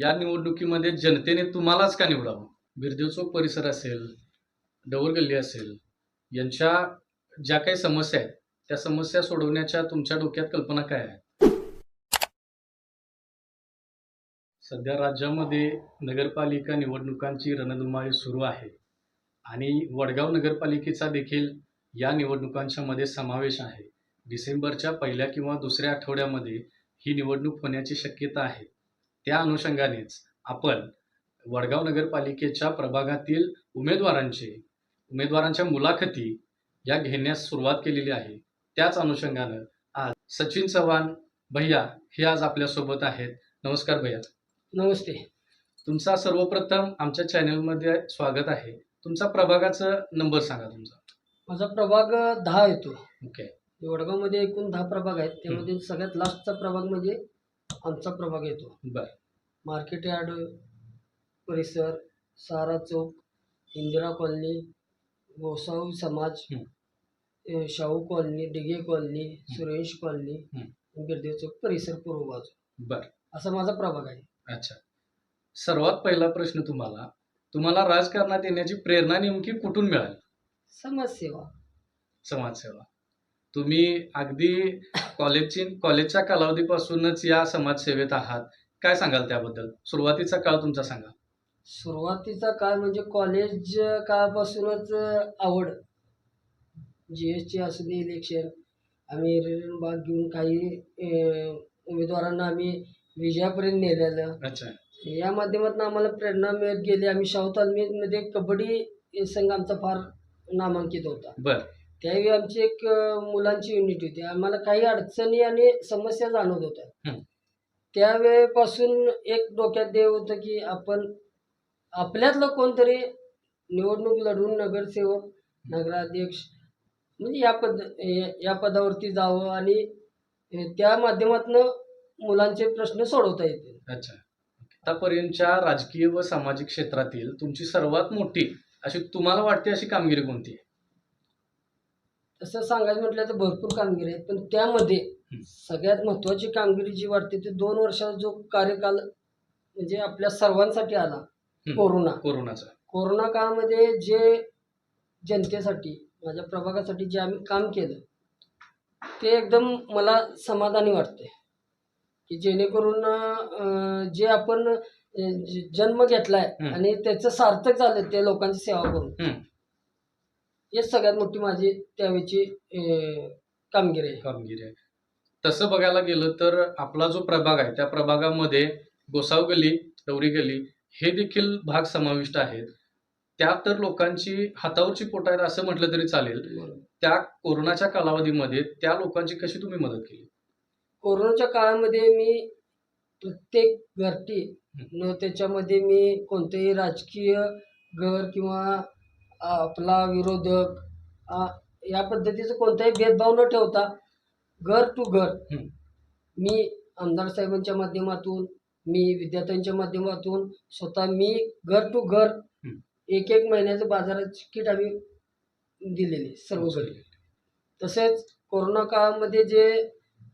या निवडणुकीमध्ये जनतेने तुम्हालाच का निवडावं? बिरदेव चौक परिसर असेल डवरगल्ली असेल यांच्या ज्या काही समस्या आहेत त्या समस्या सोडवण्याच्या तुमच्या डोक्यात कल्पना काय आहे सध्या राज्यामध्ये नगरपालिका निवडणुकांची रणधुमाळी सुरू आहे आणि वडगाव नगरपालिकेचा देखील या निवडणुकांच्या मध्ये समावेश आहे. डिसेंबरच्या पहिल्या किंवा दुसऱ्या आठवड्यामध्ये ही निवडणूक होण्याची शक्यता आहे. त्या अनुषंगानेच आपण वडगाव नगरपालिकेच्या प्रभागातील उमेदवारांचे उमेदवारांच्या मुलाखती या घेण्यास सुरुवात केलेली आहे. त्याच अनुषंगानं आज सचिन चव्हाण भैया हे आज आपल्यासोबत आहेत. नमस्कार भैया. नमस्ते. तुमचा सर्वप्रथम आमच्या चॅनलमध्ये स्वागत आहे. तुमचा प्रभागाचा नंबर सांगा तुमचा. माझा प्रभाग दहा येतो. ओके. वडगावमध्ये एकूण दहा प्रभाग आहेत. त्यामध्ये सगळ्यात लास्टचा प्रभाग म्हणजे आमचा प्रभाग येतो. बर. मार्केट यार्ड परिसर सारा चौक इंदिरा कॉलनी गोसावी समाज. अ, Shahu colony Dige colony Suresh colony. Birdev चौक परिसर पूर्व बाजू. बर. असा माझा प्रभाग आहे. अच्छा. सर्वात पहिला प्रश्न तुम्हाला तुम्हाला राजकारणात येण्याची प्रेरणा नेमकी कुठून मिळाली? समाजसेवा. समाजसेवा. तुम्ही अगदी कॉलेजची कॉलेजच्या कालावधीपासूनच या समाजसेवेत आहात. काय सांगाल त्याबद्दल? सुरुवातीचा काळ तुमचा सांगा. सुरुवातीचा काळ म्हणजे कॉलेज काळापासूनच आवड. जी एसची असू दे इलेक्शन. आम्ही रिटर्न भाग घेऊन काही उमेदवारांना आम्ही विजयापर्यंत नेलेलं. अच्छा. या माध्यमातून आम्हाला प्रेरणा मिळत गेली. आम्ही शाहू तालमीमध्ये कबड्डी संघ आमचा फार नामांकित होता. बर. त्यावेळी आमची एक मुलांची युनिट होती. आम्हाला काही अडचणी आणि समस्या जाणवत होत्या. त्यावेळेपासून एक डोक्यात देव होतं की आपण आपल्यातलं कोणतरी निवडणूक लढवून नगरसेवक नगराध्यक्ष म्हणजे या पद या- पदावरती जावं आणि त्या माध्यमातून मुलांचे प्रश्न सोडवता येतील. अच्छा. आतापर्यंतच्या राजकीय व सामाजिक क्षेत्रातील तुमची सर्वात मोठी अशी तुम्हाला वाटते अशी कामगिरी कोणती आहे? तसं सांगायचं म्हटलं तर भरपूर कामगिरी आहेत पण त्यामध्ये. सगळ्यात महत्त्वाची कामगिरी जी वाटते ते दोन वर्षाचा जो कार्यकाल म्हणजे आपल्या सर्वांसाठी आला. कोरोना कोरोनाचा कोरोना काळामध्ये जे जनतेसाठी माझ्या प्रभागासाठी जे आम्ही काम केलं ते एकदम मला समाधानी वाटते की जेणेकरून जे आपण जन्म घेतलाय. आणि त्याचं सार्थक झालं ते लोकांची सेवा करून हं. हेच सगळ्यात मोठी माझी त्यावेळची कामगिरी आहे. कामगिरी आहे. तसं बघायला गेलं तर आपला जो प्रभाग आहे त्या प्रभागामध्ये गोसाव गली डवरी गली हे देखील भाग समाविष्ट आहेत. त्या तर लोकांची हातावरची पोट आहेत असं म्हटलं तरी चालेल. त्या कोरोनाच्या कालावधीमध्ये त्या लोकांची कशी तुम्ही मदत केली? कोरोनाच्या काळामध्ये मी प्रत्येक घरटी न त्याच्यामध्ये मी कोणतेही राजकीय घर किंवा आपला विरोधक या पद्धतीचं कोणताही भेदभाव न ठेवता घर टू घर. मी आमदार साहेबांच्या माध्यमातून मी विद्यार्थ्यांच्या माध्यमातून स्वतः मी घर टू घर हं. एक एक महिन्याचं बाजाराची किट आम्ही दिलेली सर्व घरी तसेच कोरोना काळामध्ये जे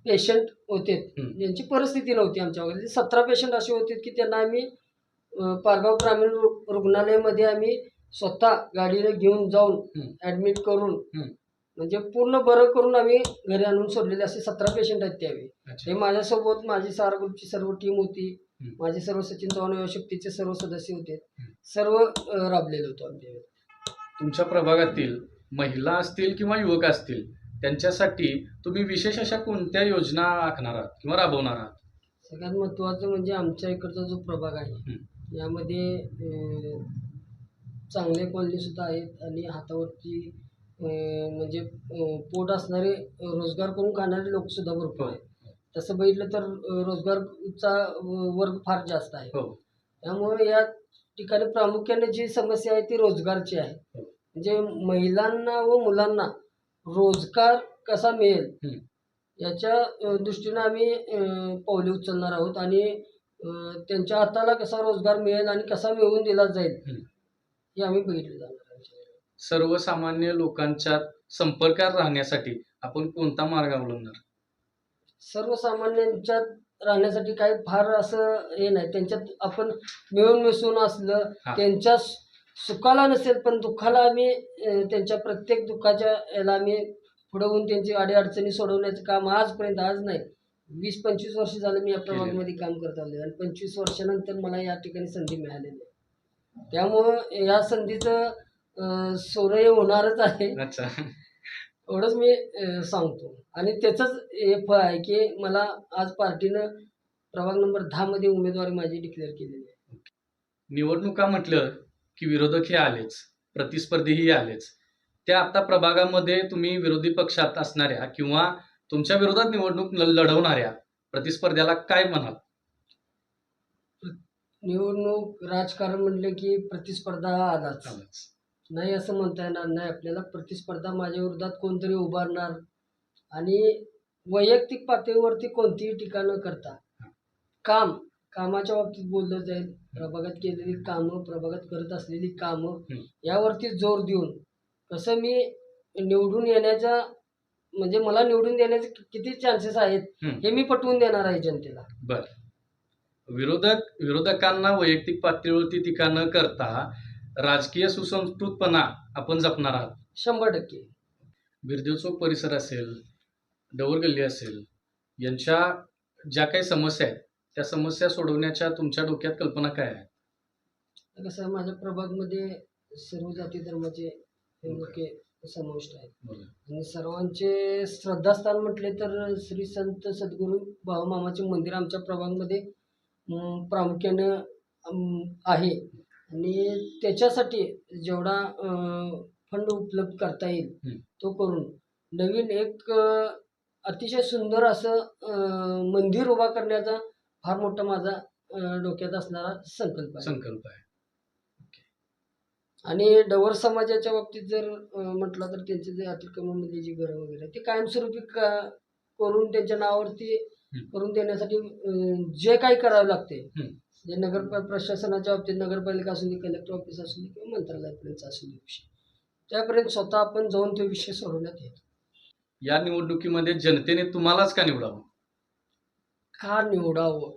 पेशंट होते हं. ज्यांची परिस्थिती नव्हती आमच्या सतरा पेशंट असे होते की त्यांना आम्ही अ, पारगाव ग्रामीण रु- रुग्णालयामध्ये आम्ही स्वतः गाडीने घेऊन जाऊन. ॲडमिट करून. म्हणजे पूर्ण बरं करून आम्ही घरी आणून सोडलेले असे सतरा पेशंट आहेत त्यावेळी हे माझ्यासोबत माझी सारा ग्रुपची सर्व टीम होती. माझे सर्व सचिन चव्हाण शक्तीचे सर्व सदस्य होते. सर्व राबलेलो होतो त्यावेळी. तुमच्या प्रभागातील महिला असतील किंवा युवक असतील त्यांच्यासाठी तुम्ही विशेष अशा कोणत्या योजना आखणार आहात किंवा राबवणार आहात सगळ्यात महत्त्वाचं म्हणजे आमच्या इकडचा जो प्रभाग आहे. यामध्ये अं, चांगले कॉलनीसुद्धा आहेत आणि हातावरती म्हणजे पोट असणारे रोजगार करून खाणारे लोकसुद्धा भरपूर आहेत. तसं बघितलं तर रोजगारचा वर्ग फार जास्त आहे. हो. त्यामुळे या ठिकाणी प्रामुख्याने जी समस्या आहे ती रोजगारची आहे. हो. म्हणजे महिलांना व मुलांना रोजगार कसा मिळेल? हं. याच्या दृष्टीनं आम्ही पावले उचलणार आहोत आणि त्यांच्या हाताला कसा रोजगार मिळेल आणि कसा मिळवून दिला जाईल? हं. आम्ही बघितलं जाणार आहे सर्वसामान्य लोकांच्या संपर्कात राहण्यासाठी आपण कोणता मार्ग अवलंबणार? सर्वसामान्यांच्या राहण्यासाठी काही फार असं हे नाही. त्यांच्यात आपण मिळून मिसळून असलं हा. त्यांच्या सु- सुखाला नसेल पण दुःखाला आम्ही अं, त्यांच्या प्रत्येक दुःखाच्या याला आम्ही पुढे होऊन त्यांची अडीअडचणी सोडवण्याचं काम आजपर्यंत आज नाही. वीस पंचवीस वर्ष झालं मी या प्रभागमध्ये काम करत आलो आणि पंचवीस वर्षानंतर मला या ठिकाणी संधी मिळालेली आहे. त्यामुळं या संधीचं अं, सोरय होणारच आहे. अच्छा. एवढंच मी अं, सांगतो. आणि त्याचंच हे फळ आहे की मला आज पार्टीनं प्रभाग नंबर दहामध्ये उमेदवारी माझी डिक्लेअर केलेली आहे. निवडणुका म्हटलं की विरोधक हे आलेच प्रतिस्पर्धीही आलेच. त्या आता प्रभागामध्ये तुम्ही विरोधी पक्षात असणाऱ्या किंवा तुमच्या विरोधात निवडणूक ल- लढवणाऱ्या प्रतिस्पर्ध्याला काय म्हणाल? निवडणूक राजकारण म्हणले की प्रतिस्पर्धा हा आलाच. नाही असं म्हणता येणार नाही आपल्याला प्रतिस्पर्धा माझ्या विरोधात कोणतरी उभारणार आणि वैयक्तिक पातळीवरती कोणतीही टीका न करता काम कामाच्या बाबतीत बोललं जाईल प्रभागात केलेली कामं प्रभागात करत असलेली कामं. यावरती जोर देऊन कसं मी निवडून येण्याच्या म्हणजे मला निवडून देण्याचे किती चान्सेस आहेत. हे मी पटवून देणार आहे जनतेला बर विरोधक विरोधकांना वैयक्तिक पातळीवरती टीका न करता राजकीय सुसंस्कृतपणा आपण जपणार आहात. शंभर टक्के. बिरदेव चौक परिसर असेल डवर गल्ली असेल यांच्या ज्या काही समस्या आहेत त्या समस्या सोडवण्याच्या तुमच्या डोक्यात कल्पना काय आहेत कसं आहे, माझ्या प्रभागमध्ये सर्व जाती धर्माचे हे लोके समाविष्ट आहेत. आणि सर्वांचे श्रद्धास्थान म्हटले तर श्री संत सद्गुरू बाबामामाचे मंदिर आमच्या प्रभागामध्ये प्रामुख्यानं आहे आणि त्याच्यासाठी जेवढा फंड उपलब्ध करता येईल. तो करून नवीन एक अतिशय सुंदर असं मंदिर उभा करण्याचा फार मोठा माझा डोक्यात असणारा संकल्प आहे संकल्प आहे आणि डवर समाजाच्या बाबतीत जर म्हटलं तर त्यांचे जे अतिक्रमणामध्ये जी घरं वगैरे ते कायमस्वरूपी का करून त्यांच्या नावावरती. करून देण्यासाठी जे काही करावं लागते. जे नगर प्रशासनाच्या बाबतीत नगरपालिका असू दे कलेक्टर ऑफिस असू दे किंवा मंत्रालयापर्यंत असू दे विषय. त्यापर्यंत स्वतः आपण जाऊन तो विषय सोडवण्यात येतो. या निवडणुकीमध्ये जनतेने तुम्हालाच का निवडावं? का निवडावं?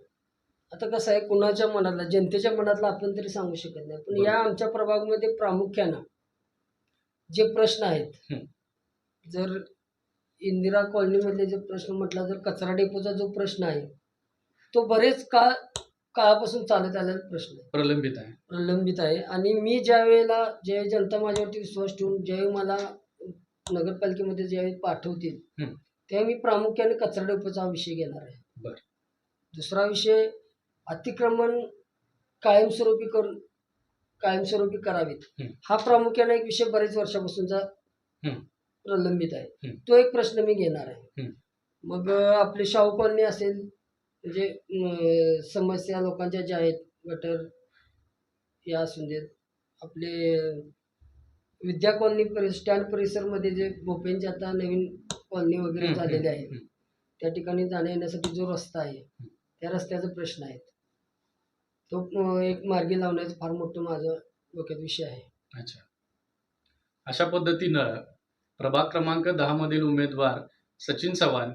आता कसं आहे कुणाच्या मनातला जनतेच्या मनातला आपण तरी सांगू शकत नाही. पण या आमच्या प्रभागामध्ये प्रामुख्यानं जे प्रश्न आहेत. जर इंदिरा कॉलनीमधले जे प्रश्न म्हटला जर कचरा डेपोचा जो प्रश्न आहे तो बरेच काळ काळापासून चालत आलेला प्रश्न आहे प्रलंबित आहे प्रलंबित आहे आणि मी ज्या वेळेला ज्यावेळी जनता माझ्यावरती विश्वास ठेवून ज्यावेळी मला नगरपालिकेमध्ये ज्यावेळी पाठवतील हं. त्यावेळी मी प्रामुख्याने कचरा डेपोचा हा विषय घेणार आहे बरं. दुसरा विषय अतिक्रमण कायमस्वरूपी करून कायमस्वरूपी करावीत हं. हा प्रामुख्याने एक विषय बरेच वर्षापासूनचा हं. प्रलंबित आहे. तो एक प्रश्न मी घेणार आहे. मग आपली शाहू कॉलनी असेल? म्हणजे समस्या लोकांच्या ज्या आहेत गटर या असू देत आपले विद्या कॉलनी परि स्टँड परिसरमध्ये जे भोपेंचे आता नवीन कॉलनी वगैरे झालेले आहे. त्या ठिकाणी जाण्या येण्यासाठी जो रस्ता आहे त्या रस्त्याचा प्रश्न आहे तो एक मार्गी लावण्याचं फार मोठं माझं डोक्यात विषय आहे. अच्छा. अशा पद्धतीनं प्रभाग क्रमांक दहा मधील उमेदवार सचिन चव्हाण